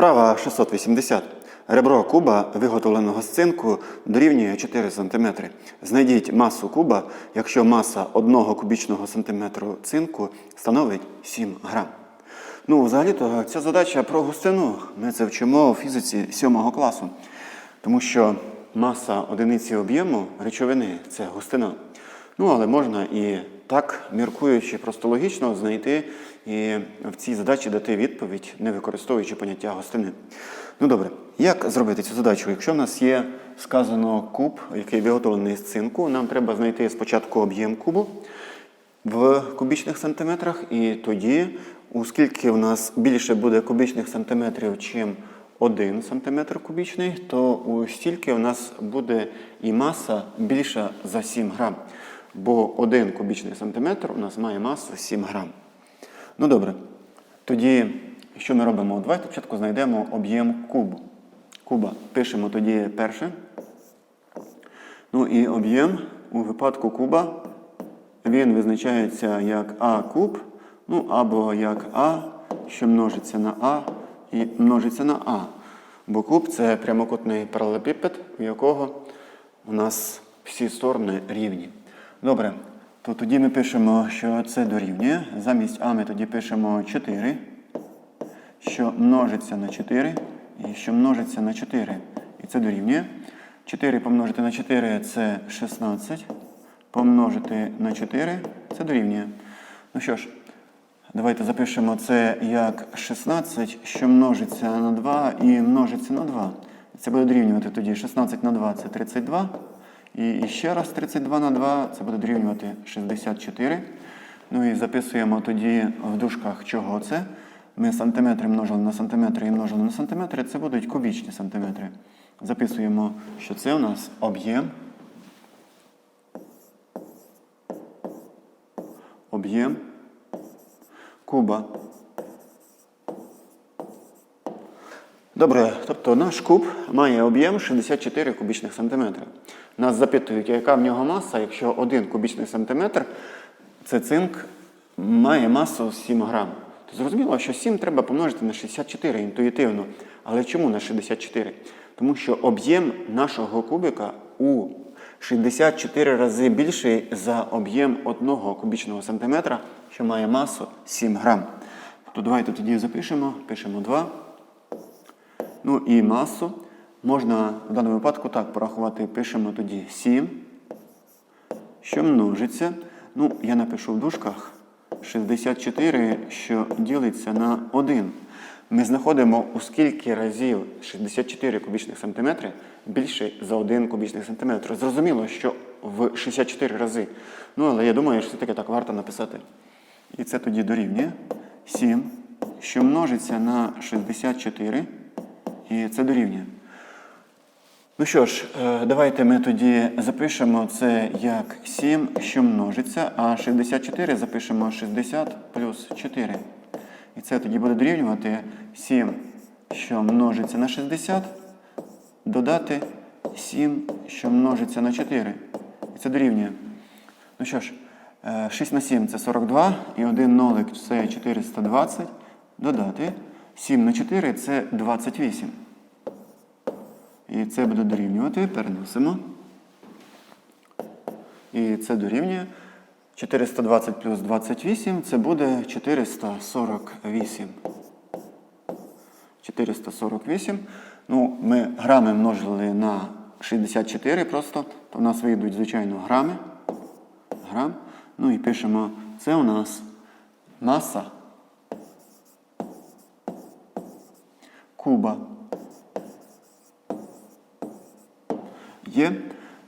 Вправа 680. Ребро куба, виготовленого з цинку, дорівнює 4 см. Знайдіть масу куба, якщо маса 1 кубічного сантиметру цинку становить 7 грам. Ну, взагалі-то ця задача про густину. Ми це вчимо у фізиці 7 класу. Тому що маса одиниці об'єму речовини це густина. Ну, але можна і так, міркуючи просто логічно, знайти і в цій задачі дати відповідь, не використовуючи поняття гостини. Ну добре, як зробити цю задачу? Якщо в нас є сказано куб, який виготовлений з цинку, нам треба знайти спочатку об'єм кубу в кубічних сантиметрах, і тоді, оскільки в нас більше буде кубічних сантиметрів, чим 1 сантиметр кубічний, то стільки у нас буде і маса більша за 7 грам. Бо 1 кубічний сантиметр у нас має масу 7 грам. Ну добре. Тоді, що ми робимо? Давайте спочатку знайдемо об'єм кубу. Куба. Пишемо тоді перше. Ну і об'єм у випадку куба він визначається як А куб, ну або як А, що множиться на А і множиться на А. Бо куб це прямокутний паралелепіпед, у якого у нас всі сторони рівні. Добре, то тоді ми пишемо, що це дорівнює. Замість А ми тоді пишемо 4, що множиться на 4, і що множиться на 4. І це дорівнює. 4 помножити на 4 це 16. Помножити на 4 це дорівнює. Ну що ж, давайте запишемо це як 16, що множиться на 2 і множиться на 2. Це буде дорівнювати тоді 16 на 2 це 32. І ще раз 32 на 2 це буде дорівнювати 64. Ну і записуємо тоді в дужках, чого це. Ми сантиметри множили на сантиметри і множили на сантиметри, це будуть кубічні сантиметри. Записуємо, що це у нас об'єм. Об'єм куба. Добре, тобто наш куб має об'єм 64 кубічних сантиметри. Нас запитують, яка в нього маса, якщо 1 кубічний сантиметр, це цинк має масу 7 грам. То зрозуміло, що 7 треба помножити на 64 інтуїтивно. Але чому на 64? Тому що об'єм нашого кубика у 64 рази більший за об'єм 1 кубічного сантиметра, що має масу 7 грам. То давайте тоді запишемо, пишемо 2. Ну і масу можна в даному випадку так порахувати, пишемо тоді 7, що множиться. Ну, я напишу в дужках 64, що ділиться на 1. Ми знаходимо у скільки разів 64 кубічних сантиметри більше за 1 кубічний сантиметр. Зрозуміло, що в 64 рази. Ну, але я думаю, що все-таки так варто написати. І це тоді дорівнює 7, що множиться на 64. І це дорівнює. Ну що ж, е, давайте ми тоді запишемо це як 7, що множиться, а 64 запишемо 60 плюс 4. І це тоді буде дорівнювати 7, що множиться на 60, додати 7, що множиться на 4. І це дорівнює. Ну що ж, е, 6 на 7 це 42, і 1 нолик це 420. Додати 7 на 4 це 28. І це буде дорівнювати, переносимо. І це дорівнює 420 плюс 28, це буде 448. 448. Ну, ми грами множили на 64 просто, то в нас вийдуть, звичайно, грами. Грам. Ну і пишемо, це у нас маса куба. Є.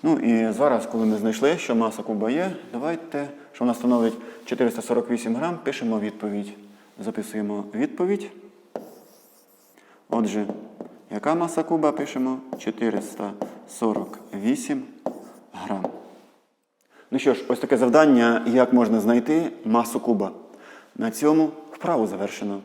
Ну і зараз, коли ми знайшли, що маса куба є, давайте, що вона становить 448 грам, пишемо відповідь. Записуємо відповідь. Отже, яка маса куба пишемо? 448 грам. Ну що ж, ось таке завдання, як можна знайти масу куба. На цьому вправу завершено.